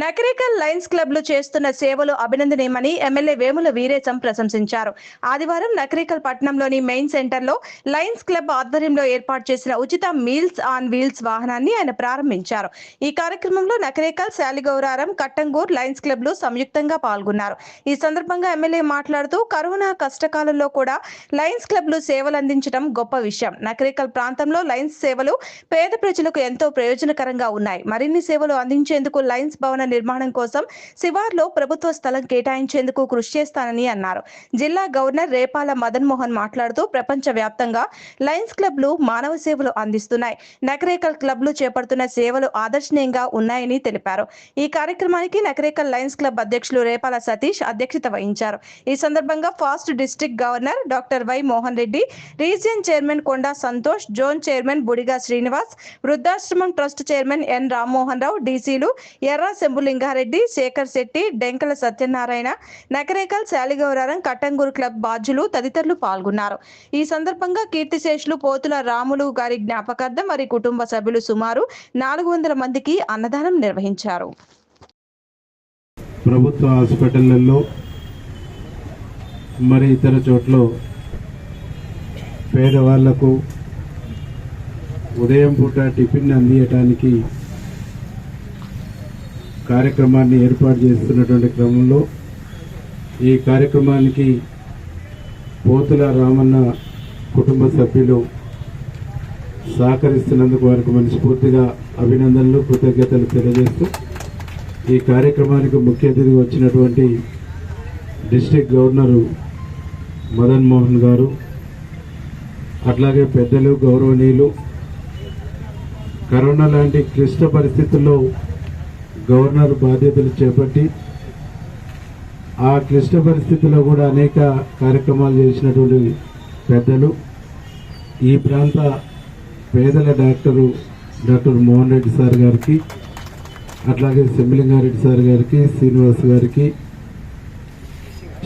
Nakrekal lions క్లబ్లు చేస్తున్న సేవలు అభినందనీయమని ఎమ్మెల్యే వేముల వీరేశం ప్రశంసించారు. ఆదివారం నకరికల్ పట్టణంలోని మెయిన్ సెంటర్లో లయన్స్ క్లబ్ ఆధ్వర్యంలో ఏర్పాటు చేసిన ఉచిత మీల్స్ ఆన్ వీల్స్ వాహనాన్ని ఆయన ప్రారంభించారు. ఈ కార్యక్రమంలో నకరేకల్ శాలిగౌరారం కట్టంగూర్ లయన్స్ క్లబ్లు సంయుక్తంగా పాల్గొన్నారు. ఈ సందర్భంగా ఎమ్మెల్యే మాట్లాడుతూ కరోనా కష్టకాలంలో కూడా లయన్స్ క్లబ్లు సేవలు అందించడం గొప్ప విషయం. నకరేకల్ ప్రాంతంలో లయన్స్ సేవలు పేద ప్రజలకు ఎంతో ప్రయోజనకరంగా ఉన్నాయి. మరిన్ని సేవలు అందించేందుకు లయన్స్ భవన నిర్మాణం కోసం శివార్లో ప్రభుత్వ స్థలం కేటాయించేందుకు కృషి చేస్తానని అన్నారు. జిల్లా గవర్నర్ రేపాల మదన్ మోహన్ మాట్లాడుతూ ప్రపంచ వ్యాప్తంగా లయన్స్ క్లబ్లు మానవ సేవలు అందిస్తున్నాయి. నకరేకల్ క్లబ్లు చేపడుతున్న సేవలు ఆదర్శనీయంగా ఉన్నాయని తెలిపారు. ఈ కార్యక్రమానికి నకరేకల్ లయన్స్ క్లబ్ అధ్యక్షులు రేపాల సతీష్ అధ్యక్షత వహించారు. ఈ సందర్భంగా past district governor doctor Y Mohan Reddy region chairman Konda Santosh zone chairman Budiga Srinivas వృద్ధాశ్రమం trust chairman N Rammohan Rao డీసీలు Erra Shambhulingareddy Shekhar Shetty Denkala Satyanarayana Nakrekal Shaligouraram Kattangur club బాధ్యులు తదితరులు పాల్గొన్నారు. ఈ సందర్భంగా కీర్తిశేషులు పోతుల రాములు గారి జ్ఞాపకార్థం వారి కుటుంబ సభ్యులు సుమారు నాలుగు వందల మందికి అన్నదానం నిర్వహించారు. ప్రభుత్వ హాస్పిటళ్ళలో మరి ఇతర చోట్ల పేదవాళ్ళకు ఉదయం పూట టిఫిన్ అందియటానికి కార్యక్రమాన్ని ఏర్పాటు చేస్తున్నటువంటి క్రమంలో ఈ కార్యక్రమానికి పోతుల రామన్న కుటుంబ సభ్యులు సహకరిస్తున్నందుకు వారికి మనస్ఫూర్తిగా అభినందనలు కృతజ్ఞతలు తెలియజేస్తూ ఈ కార్యక్రమానికి ముఖ్య అతిథి వచ్చినటువంటి డిస్టిక్ గవర్నరు మదన్ మోహన్ గారు అట్లాగే పెద్దలు గౌరవనీయులు కరోనా లాంటి క్లిష్ట పరిస్థితుల్లో గవర్నర్ బాధ్యతలు చేపట్టి ఆ క్లిష్ట పరిస్థితుల్లో కూడా అనేక కార్యక్రమాలు చేసినటువంటి పెద్దలు ఈ ప్రాంత పేదల doctor doctor Mohan Reddy sir గారికి అట్లాగే సెమ్మిలింగారెడ్డి సార్ గారికి శ్రీనివాస్ గారికి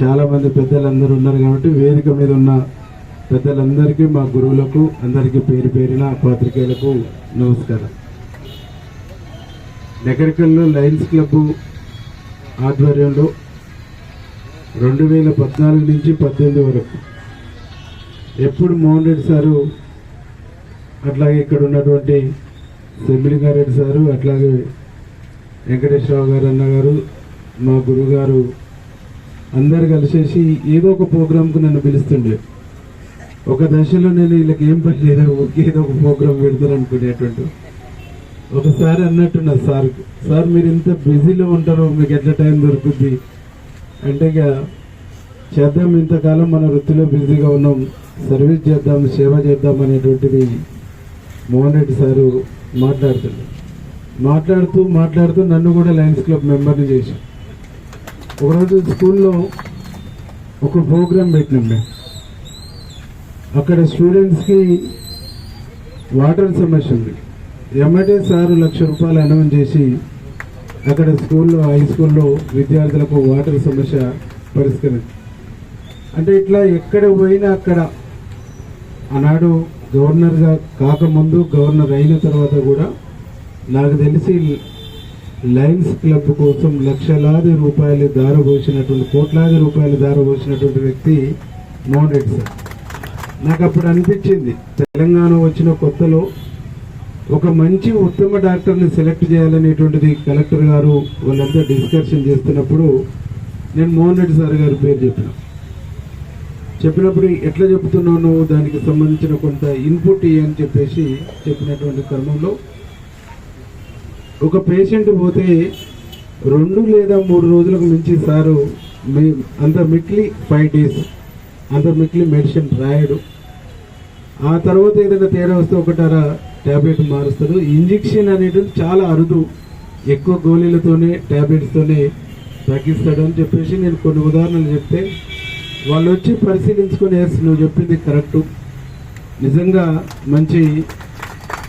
చాలామంది పెద్దలందరూ ఉన్నారు కాబట్టి వేదిక మీద ఉన్న పెద్దలందరికీ మా గురువులకు అందరికీ పేరు పేరిన పాత్రికేయులకు నమస్కారం. నగరికల్లో లయన్స్ క్లబ్ ఆధ్వర్యంలో రెండు వేల పద్నాలుగు నుంచి పద్దెనిమిది వరకు. ఎప్పుడు మోహన్ రెడ్డి సారు అట్లాగే ఇక్కడ ఉన్నటువంటి సెమ్మిలింగారెడ్డి సారు అట్లాగే వెంకటేశ్వరరావు గారు అన్నగారు మా గురువు గారు అందరు కలిసేసి ఏదో ఒక ప్రోగ్రాంకు నన్ను పిలుస్తుండే. ఒక దశలో నేను వీళ్ళకి ఏం పని లేదా ఏదో ఒక ప్రోగ్రాం పెడతాను అనుకునేటువంటి ఒకసారి అన్నట్టున్నా సార్. సార్ మీరు ఇంత బిజీలో ఉంటారో మీకు ఎట్లా టైం దొరుకుద్ది? అంటే ఇక చేద్దాం ఇంతకాలం మన వృత్తిలో బిజీగా ఉన్నాం. సర్వీస్ చేద్దాం సేవ చేద్దాం అనేటువంటిది మోహన్ రెడ్డి సారు మాట్లాడుతున్నారు. మాట్లాడుతూ మాట్లాడుతూ నన్ను కూడా లయన్స్ క్లబ్ మెంబర్ని చేశాం ఒకరోజు స్కూల్లో ఒక ప్రోగ్రాం పెట్టినాం మేము. అక్కడ స్టూడెంట్స్కి వాటర్ సమస్య ఉంది. ఎమ్మటే సారు లక్ష రూపాయలు అనౌన్స్ చేసి అక్కడ స్కూల్లో హై స్కూల్లో విద్యార్థులకు వాటర్ సమస్య పరిష్కరించారు అంటే ఇట్లా ఎక్కడ పోయినా అక్కడ ఆనాడు గవర్నర్గా కాకముందు గవర్నర్ అయిన తర్వాత కూడా నాకు తెలిసి లయన్స్ క్లబ్ కోసం లక్షలాది రూపాయలు దారబోసినటువంటి కోట్లాది రూపాయలు దారబోసినటువంటి వ్యక్తి మోహన్ రెడ్డి సార్. నాకు అప్పుడు అనిపించింది తెలంగాణ వచ్చిన కొత్తలో ఒక మంచి ఉత్తమ డాక్టర్ని సెలెక్ట్ చేయాలనేటువంటిది కలెక్టర్ గారు వాళ్ళంతా డిస్కషన్ చేస్తున్నప్పుడు నేను మోహన్ రెడ్డి సార్ గారి పేరు చెప్పిన. చెప్పినప్పుడు ఎట్లా చెప్తున్నావు నువ్వు దానికి సంబంధించిన కొంత ఇన్పుట్ అని చెప్పేసి చెప్పినటువంటి క్రమంలో ఒక పేషెంట్ పోతే రెండు లేదా మూడు రోజులకు మించి సారు మీ అంత మిక్లీ ఫైవ్ డేస్ అంత మిక్లీ మెడిసిన్ రాయడు. ఆ తర్వాత ఏదైనా తేడా వస్తే ఒకటారా ట్యాబ్లెట్ మారుస్తారు ఇంజెక్షన్ అనేది చాలా అరుదు. ఎక్కువ గోళీలతోనే ట్యాబ్లెట్స్తోనే తగ్గిస్తాడు అని చెప్పేసి నేను కొన్ని ఉదాహరణలు చెప్తే వాళ్ళు వచ్చి పరిశీలించుకొని "ఎస్, నువ్వు చెప్పింది కరెక్టు. నిజంగా మంచి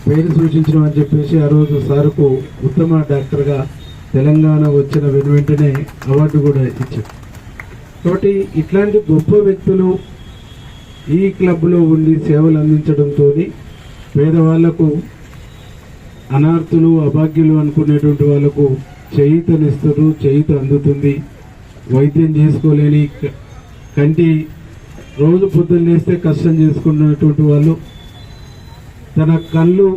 పేరు సూచించడం అని చెప్పేసి ఆ రోజు సార్కు ఉత్తమ డాక్టర్గా తెలంగాణ వచ్చిన వెను వెంటనే అవార్డు కూడా ఇచ్చారు కాబట్టి ఇట్లాంటి గొప్ప వ్యక్తులు ఈ క్లబ్లో ఉండి సేవలు అందించడంతో పేదవాళ్ళకు అనార్థులు అభాగ్యులు అనుకునేటువంటి వాళ్ళకు చేయితనిస్తారు చేయిత అందుతుంది. వైద్యం చేసుకోలేని కంటి రోజు పొద్దున్నేస్తే కష్టం చేసుకున్నటువంటి వాళ్ళు తన కళ్ళు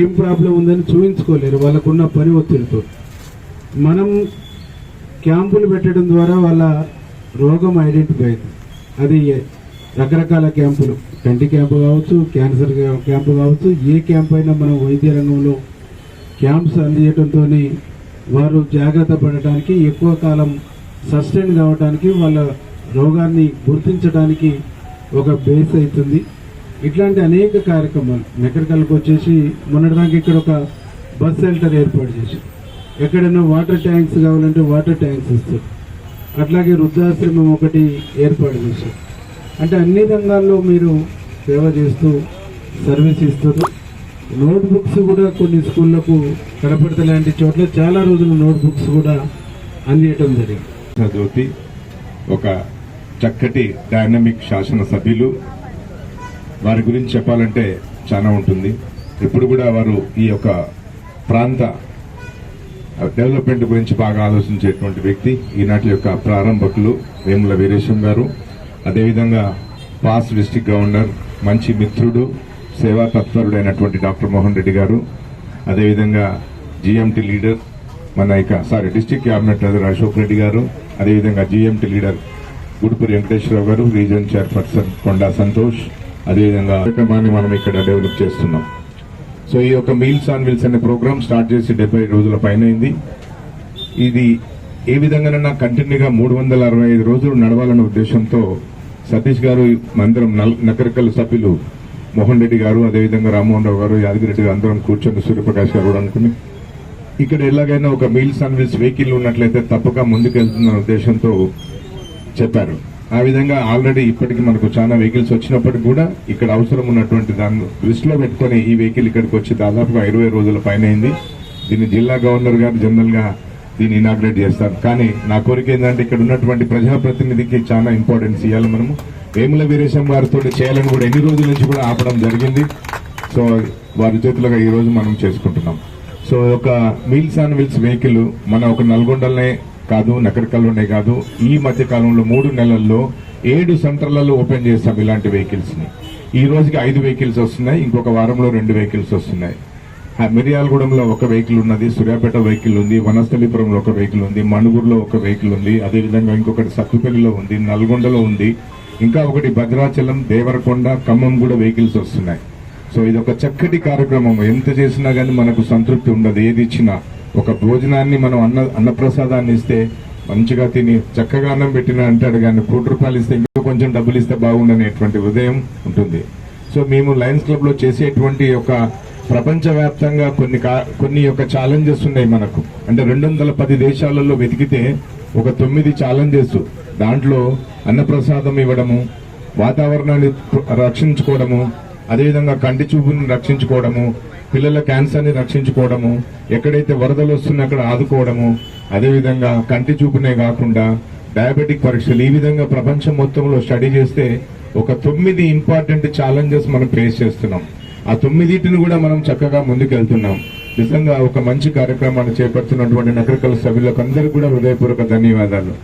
ఏం ప్రాబ్లం ఉందని చూపించుకోలేరు వాళ్ళకున్న పని ఒత్తిడితో. మనం క్యాంపులు పెట్టడం ద్వారా వాళ్ళ రోగం ఐడెంటిఫై అయింది. అది రకరకాల క్యాంపులు. కంటి క్యాంపు కావచ్చు క్యాన్సర్ క్యాంపు కావచ్చు ఏ క్యాంప్ అయినా మనం వైద్య రంగంలో క్యాంప్స్ అందించడంతో వారు జాగ్రత్త పడటానికి ఎక్కువ కాలం సస్టైన్ కావడానికి వాళ్ళ రోగాన్ని గుర్తించడానికి ఒక బేస్ అవుతుంది. ఇట్లాంటి అనేక కార్యక్రమాలు. మెకరికల్కి వచ్చేసి మొన్నటిదాకా ఇక్కడ ఒక బస్ షెల్టర్ ఏర్పాటు చేసి ఎక్కడైనా వాటర్ ట్యాంక్స్ కావాలంటే వాటర్ ట్యాంక్స్ ఇస్తారు. అట్లాగే వృద్ధాశ్రమం ఒకటి ఏర్పాటు చేశారు. అంటే అన్ని రంగాల్లో మీరు సేవ చేస్తూ సర్వీస్ ఇస్తారు నోట్ బుక్స్ కూడా కొన్ని స్కూళ్ళకు కనపడత లాంటి చోట్ల చాలా రోజులు నోట్ బుక్స్ కూడా అందియటం జరిగింది. జ్యోతి ఒక చక్కటి డైనమిక్ శాసనసభ్యులు వారి గురించి చెప్పాలంటే చాలా ఉంటుంది. ఇప్పుడు కూడా వారు ఈ యొక్క ప్రాంత డెవలప్మెంట్ గురించి బాగా ఆలోచించేటువంటి వ్యక్తి. ఈనాటి యొక్క ప్రారంభకులు వేముల వీరేశం గారు. అదేవిధంగా పాస్ డిస్టిక్ గవర్నర్ మంచి మిత్రుడు సేవా తత్పరుడైనటువంటి డాక్టర్ మోహన్ రెడ్డి గారు అదేవిధంగా జిఎంటి లీడర్ మన ఇక sorry district cabinet treasurer Ashok Reddy గారు అదేవిధంగా జిఎంటి లీడర్ గుడిపూరి వెంకటేశ్వరరావు గారు రీజన్ చైర్పర్సన్ కొండా సంతోష్ అదేవిధంగా కార్యక్రమాన్ని మనం ఇక్కడ డెవలప్ చేస్తున్నాం. సో ఈ యొక్క మీల్స్ ఆన్ వీల్స్ అనే ప్రోగ్రామ్ స్టార్ట్ చేసి డెబ్బై రోజుల పైన ఇది ఏ విధంగానైనా కంటిన్యూగా మూడు వందల అరవై ఐదు రోజులు నడవాలన్న ఉద్దేశంతో సతీష్ గారు మందిరం నకరికల్ సభ్యులు మోహన్ రెడ్డి గారు అదేవిధంగా రామ్మోహన్ రావు గారు యాదగిరెడ్డి గారు అందరం కూర్చొని సూర్యప్రకాష్ గారు కూడా అనుకుని ఇక్కడ ఎలాగైనా ఒక మీల్స్ అండ్ వీల్స్ వెహికల్ ఉన్నట్లయితే తప్పక ముందుకెళ్తున్న ఉద్దేశంతో చెప్పారు. ఆ విధంగా ఆల్రెడీ ఇప్పటికి మనకు చాలా వెహికల్స్ వచ్చినప్పటికి కూడా ఇక్కడ అవసరం ఉన్నటువంటి దాన్ని దృష్టిలో పెట్టుకొని ఈ వెహికల్ ఇక్కడికి వచ్చి దాదాపుగా ఇరవై రోజుల పైన అయింది. దీన్ని జిల్లా గవర్నర్ గారు జనరల్గా దీన్ని ఇనాగ్రేట్ చేస్తారు కానీ నా కోరిక ఏంటంటే ఇక్కడ ఉన్నటువంటి ప్రజాప్రతినిధికి చాలా ఇంపార్టెన్స్ ఇవ్వాలి మనము. వేముల వీరేశం వారితో చేయాలని కూడా ఎన్ని రోజుల నుంచి కూడా ఆపడం జరిగింది. సో వారి చేతులుగా ఈరోజు మనం చేసుకుంటున్నాం. సో ఒక మీల్స్ అండ్ వీల్స్ వెహికల్ మన ఒక నల్గొండలనే కాదు నకరికల్లోనే కాదు ఈ మధ్య కాలంలో మూడు నెలల్లో ఏడు సెంటర్లలో ఓపెన్ చేస్తాం ఇలాంటి వెహికల్స్ని. ఈ రోజుకి ఐదు వెహికల్స్ వస్తున్నాయి ఇంకొక వారంలో రెండు వెహికల్స్ వస్తున్నాయి. మిర్యాలగూడెంలో ఒక వెహికల్ ఉన్నది సూర్యాపేట వెహికల్ ఉంది వనస్థలిపురంలో ఒక వెహికల్ ఉంది మణుగూరులో ఒక వెహికల్ ఉంది అదేవిధంగా ఇంకొకటి సత్తుపల్లిలో ఉంది నల్గొండలో ఉంది ఇంకా ఒకటి భద్రాచలం దేవరకొండ ఖమ్మం కూడా వెహికల్స్ వస్తున్నాయి. సో ఇది ఒక చక్కటి కార్యక్రమం. ఎంత చేసినా కానీ మనకు సంతృప్తి ఉండదు. ఏది ఇచ్చినా ఒక భోజనాన్ని మనం అన్న అన్నప్రసాదాన్ని ఇస్తే మంచిగా తిని చక్కగా అన్నం పెట్టిన అంటాడు కానీ కోటి రూపాయలు ఇస్తే ఇంకా కొంచెం డబ్బులు ఇస్తే బాగుండనేటువంటి హృదయం ఉంటుంది. సో మేము లయన్స్ క్లబ్లో చేసేటువంటి ఒక ప్రపంచవ్యాప్తంగా కొన్ని కా- కొన్ని యొక్క ఛాలెంజెస్ ఉన్నాయి మనకు. అంటే రెండు వందల పది దేశాలలో వెతికితే ఒక తొమ్మిది ఛాలెంజెస్ దాంట్లో అన్నప్రసాదం ఇవ్వడము వాతావరణాన్ని రక్షించుకోవడము అదేవిధంగా కంటి చూపుని రక్షించుకోవడము పిల్లల క్యాన్సర్ని రక్షించుకోవడము ఎక్కడైతే వరదలు వస్తున్నాయో అక్కడ ఆదుకోవడము అదేవిధంగా కంటి చూపునే కాకుండా డయాబెటిక్ పరీక్షలు. ఈ విధంగా ప్రపంచం మొత్తంలో స్టడీ చేస్తే ఒక తొమ్మిది ఇంపార్టెంట్ ఛాలెంజెస్ మనం ఫేస్ చేస్తున్నాం. ఆ తొమ్మిదిటిని కూడా మనం చక్కగా ముందుకెళ్తున్నాం. నిజంగా ఒక మంచి కార్యక్రమాన్ని చేపడుతున్నటువంటి నగరకల సభ్యులకు అందరికీ కూడా హృదయపూర్వక ధన్యవాదాలు.